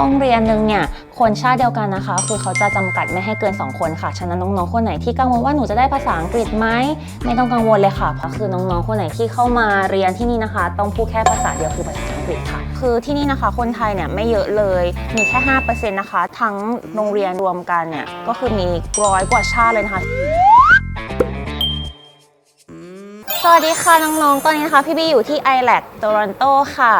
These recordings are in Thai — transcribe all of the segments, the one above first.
ห้องเรียนหนึ่งเนี่ยคนชาติเดียวกันนะคะ คือเขาจะจำกัดไม่ให้เกิน 2 คนค่ะ ฉะนั้นน้องๆคนไหนที่กังวลว่าหนูจะได้ภาษาอังกฤษไหมไม่ต้องกังวลเลยค่ะเพราะคือน้องๆคนไหนที่เข้ามาเรียนที่นี่นะคะ ต้องพูดแค่ภาษาเดียวคือภาษาอังกฤษค่ะคือที่นี่นะคะ คนไทยเนี่ยไม่เยอะเลยมีแค่5%นะคะ ทั้งโรงเรียนรวมกันเนี่ยก็คือมีร้อยกว่าชาติเลยนะคะสวัสดีค่ะน้องๆ ตอนนี้นะคะพี่บีอยู่ที่ i l a c Toronto ค่ะ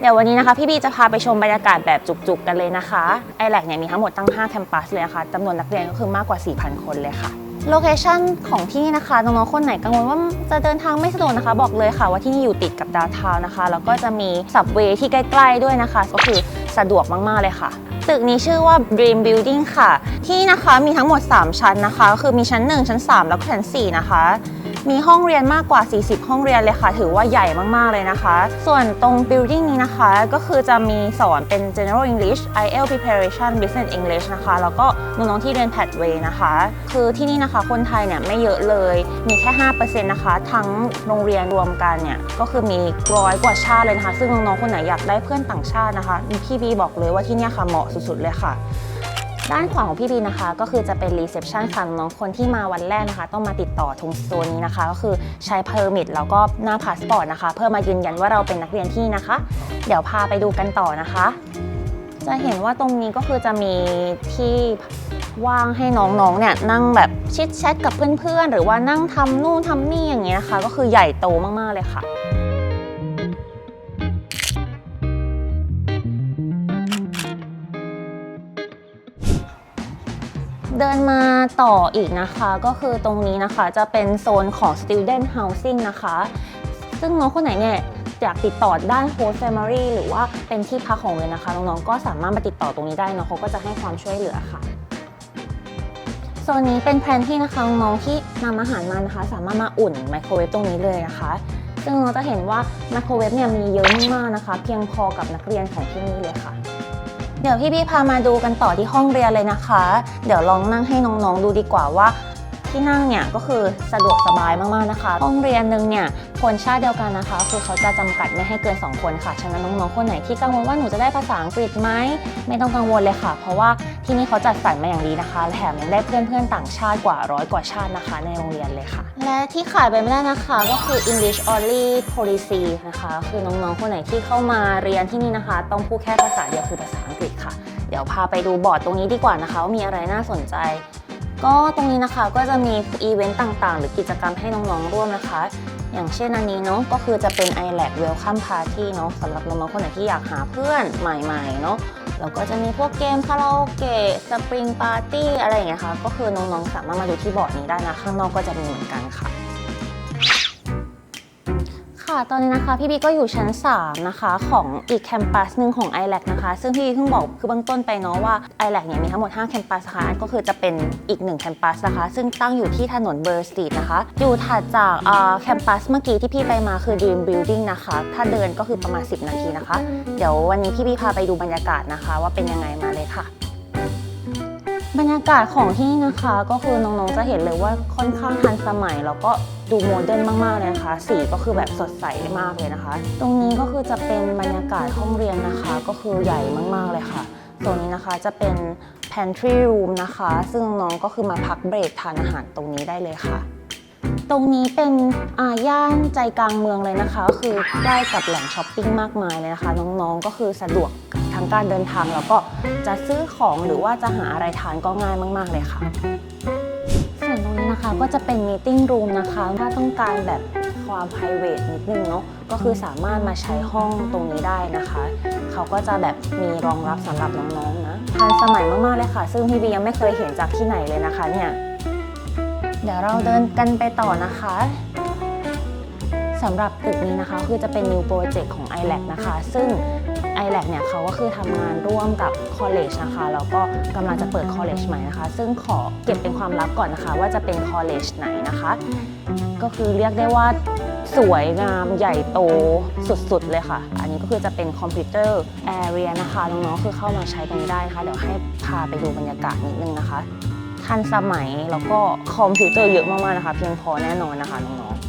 เดี๋ยววันนี้นะคะพี่บีจะพาไปชมบรรยากาศแบบจุกๆกันเลยนะคะ i l a c เนี่ยมีทั้งหมดตั้ง 5 แคมปัสเลยนะคะจำนวนนักเรียนก็คือมากกว่า 4,000 คนเลยค่ะโลเคชันของที่นี่นะคะน้องๆคนไหนกังวลว่าจะเดินทางไม่สะดวกนะคะ บอกเลยค่ะว่าที่นี่อยู่ติดกับดาวทาวนะคะแล้วก็จะมีสับเวย์ที่ใกล้ ๆ ด้วยนะคะ ก็คือสะดวกมากๆเลยค่ะตึกนี้ชื่อว่า Dream Building ค่ะ ที่นี่นะคะมีทั้งหมด 3 ชั้นนะคะก็คือมีชั้น 1 ชั้น 3 แล้วก็ชั้น 4 นะคะ มีห้องเรียนมากกว่า 40 ห้องเรียนเลยค่ะ ถือว่าใหญ่มากๆเลยนะคะ ส่วนตรง building นี้นะคะ ก็คือจะมีสอนเป็น general English IELTS preparation business English นะคะ แล้วก็น้องๆที่เรียน pathway นะคะ คือที่นี่นะคะคนไทยเนี่ยไม่เยอะเลย มีแค่ 5%นะคะ ทั้งโรงเรียนรวมกันเนี่ย ก็คือมีร้อยกว่าชาติเลยนะคะ ซึ่งน้องๆคนไหนอยากได้เพื่อนต่างชาตินะคะ พี่บีบอกเลยว่าที่นี่ค่ะเหมาะสุดๆเลยค่ะ ด้านขวาของพี่บีนะคะ ก็คือจะเป็นรีเซพชันค่ะน้องคนที่มาวันแรกนะคะ ต้องมาติดต่อตรงโซนนี้นะคะ ก็คือใช้เพอร์มิทแล้วก็หน้าพาสปอร์ตนะคะ เพื่อมายืนยันว่าเราเป็นนักเรียนที่นะคะ เดี๋ยวพาไปดูกันต่อนะคะ จะเห็นว่าตรงนี้ก็คือจะมีที่ว่างให้น้องๆ เนี่ยนั่งแบบชิดแชทกับเพื่อนๆ หรือว่านั่งทำนู่นทำนี่อย่างเงี้ยนะคะ ก็คือใหญ่โตมากๆเลยค่ะ เดินมาต่ออีกนะคะ ก็คือตรงนี้นะคะจะเป็นโซนของ student housing นะคะ ซึ่งน้องคนไหนเนี่ยอยากติดต่อด้าน host family หรือว่าเป็นที่พักของเลยนะคะน้องๆก็สามารถมาติดต่อตรงนี้ได้เนาะเขาก็จะให้ความช่วยเหลือค่ะโซนนี้เป็นแพลนที่นะคะน้องที่นำอาหารมานะคะ สามารถมาอุ่นไมโครเวฟตรงนี้เลยนะคะซึ่งเราจะเห็นว่าไมโครเวฟเนี่ยมีเยอะมากนะคะ เพียงพอกับนักเรียนของที่นี่เลยค่ะ เดี๋ยวพี่บี้พามาดูกันต่อที่ห้องเรียนเลยนะคะ เดี๋ยวลองนั่งให้น้องๆดูดีกว่าว่าที่นั่งเนี่ยก็คือสะดวกสบายมากๆนะคะ ห้องเรียนหนึ่งเนี่ยคนชาติเดียวกันนะคะ คือเขาจะจำกัดไม่ให้เกิน 2 คนค่ะ ฉะนั้นน้องๆคนไหนที่กังวลว่าหนูจะได้ภาษาอังกฤษไหมไม่ต้องกังวลเลยค่ะ เพราะว่าที่นี่เขาจัดสรรมาอย่างดีนะคะแถมยังได้เพื่อนๆต่างชาติกว่าร้อยกว่าชาตินะคะ ในโรงเรียนเลยค่ะ และที่ขาดไปไม่ได้นะคะก็คือ English only policy นะคะ คือน้องๆคนไหนที่เข้ามาเรียนที่นี่นะคะ ต้องพูดแค่ภาษาเดียวคือภาษา อังกค่ะ เดี๋ยวพาไปดูบอร์ดตรงนี้ดีกว่านะคะว่ามีอะไรน่าสนใจ ก็ตรงนี้นะคะก็จะมีอีเวนต์ต่างๆ หรือกิจกรรมให้น้องๆร่วมนะคะ อย่างเช่นอันนี้เนาะก็คือจะเป็น i l a c Welcome Party เนาะสำหรับน้องๆคนไหนที่อยากหาเพื่อนใหม่ๆเนาะแล้วก็จะมีพวกเกมคาราโอเกะสปริงปาร์ตี้อะไรอย่างเงี้ยค่ะก็คือน้องๆสามารถมาดูที่บอร์ดนี้ได้นะข้างนอกก็จะมีเหมือนกันค่ะ ค่ะ ตอนนี้นะคะพี่บีก็อยู่ชั้น 3 นะคะของอีกแคมปัสหนึ่งของ i l a c นะคะ ซึ่งพี่บีเพิ่งบอกคือเบื้องต้นไปเนาะว่า i l a c เนี่ยมีทั้งหมด 5 แคมปัสนะคะก็คือจะเป็นอีก 1 แคมปัสนะคะ ซึ่งตั้งอยู่ที่ถนนเบอร์สตรีทนะคะ อยู่ถัดจากแคมปัสเมื่อกี้ที่พี่ไปมาคือ Dream Building นะคะ ถ้าเดินก็คือประมาณ 10 นาทีนะคะ เดี๋ยววันนี้พี่บีพาไปดูบรรยากาศนะคะ ว่าเป็นยังไงมาเลยค่ะ บรรยากาศของที่นี่นะคะก็คือน้องๆจะเห็นเลยว่าค่อนข้างทันสมัย แล้วก็ดูโมเดิร์นมากๆเลยนะคะ สีก็คือแบบสดใสมากเลยนะคะ ตรงนี้ก็คือจะเป็นบรรยากาศห้องเรียนนะคะ ก็คือใหญ่มากๆเลยค่ะตรงนี้นะคะจะเป็น pantry room นะคะ ซึ่งน้องก็คือมาพักเบรกทานอาหารตรงนี้ได้เลยค่ะ ตรงนี้เป็นอาย่านใจกลางเมืองเลยนะคะ ก็คือใกล้กับแหล่งช้อปปิ้งมากมายเลยนะคะ น้องๆก็คือสะดวก ทั้งการเดินทางแล้วก็จะซื้อของหรือว่าจะหาอะไรทานก็ง่ายมาก ๆ เลยค่ะ ส่วนตรงนี้นะคะก็จะเป็น meeting room นะคะ ถ้าต้องการแบบความ private นิดนึงเนาะก็คือสามารถมาใช้ห้องตรงนี้ได้นะคะ เขาก็จะแบบมีรองรับสำหรับน้องๆนะทันสมัยมากๆเลยค่ะ ซึ่งพี่บียังไม่เคยเห็นจากที่ไหนเลยนะคะเนี่ยเดี๋ยวเราเดินกันไปต่อนะคะสำหรับตึกนี้นะคะ คือจะเป็น new project ของ i l a c นะคะ ซึ่ง i l a c เนี่ยเขาก็คือทำงานร่วมกับ college นะคะแล้วก็กำลังจะเปิด college ใหม่นะคะ ซึ่งขอเก็บเป็นความลับก่อนนะคะ ว่าจะเป็น college ไหนนะคะ ก็คือเรียกได้ว่าสวยงามใหญ่โตสุดๆเลยค่ะ อันนี้ก็คือจะเป็นคอมพิวเตอร์แอเรียนะคะน้องๆคือเข้ามาใช้ตรงนี้ได้นะคะเดี๋ยวให้พาไปดูบรรยากาศนิดนึงนะคะ ทันสมัยแล้วก็คอมพิวเตอร์เยอะมากๆนะคะ เพียงพอแน่นอนนะคะน้องๆ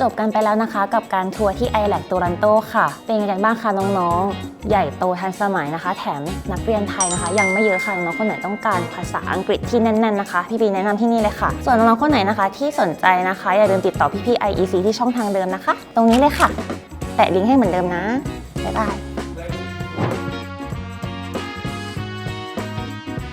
จบกันไปแล้วนะคะ กับการทัวร์ที่ i l a c โตรันโตค่ะ เป็นยังไงกันบ้างคะน้องๆ ใหญ่โตทันสมัยนะคะ แถมนักเรียนไทยนะคะ ยังไม่เยอะค่ะน้องๆคนไหนต้องการภาษาอังกฤษที่แน่นๆนะคะ พี่ปีแนะนำที่นี่เลยค่ะ ส่วนน้องๆคนไหนนะคะ ที่สนใจนะคะ อย่าลืมติดต่อพี่ๆ IEC ที่ช่องทางเดิมนะคะ ตรงนี้เลยค่ะ แปะลิงก์ให้เหมือนเดิมนะบ๊ายบาย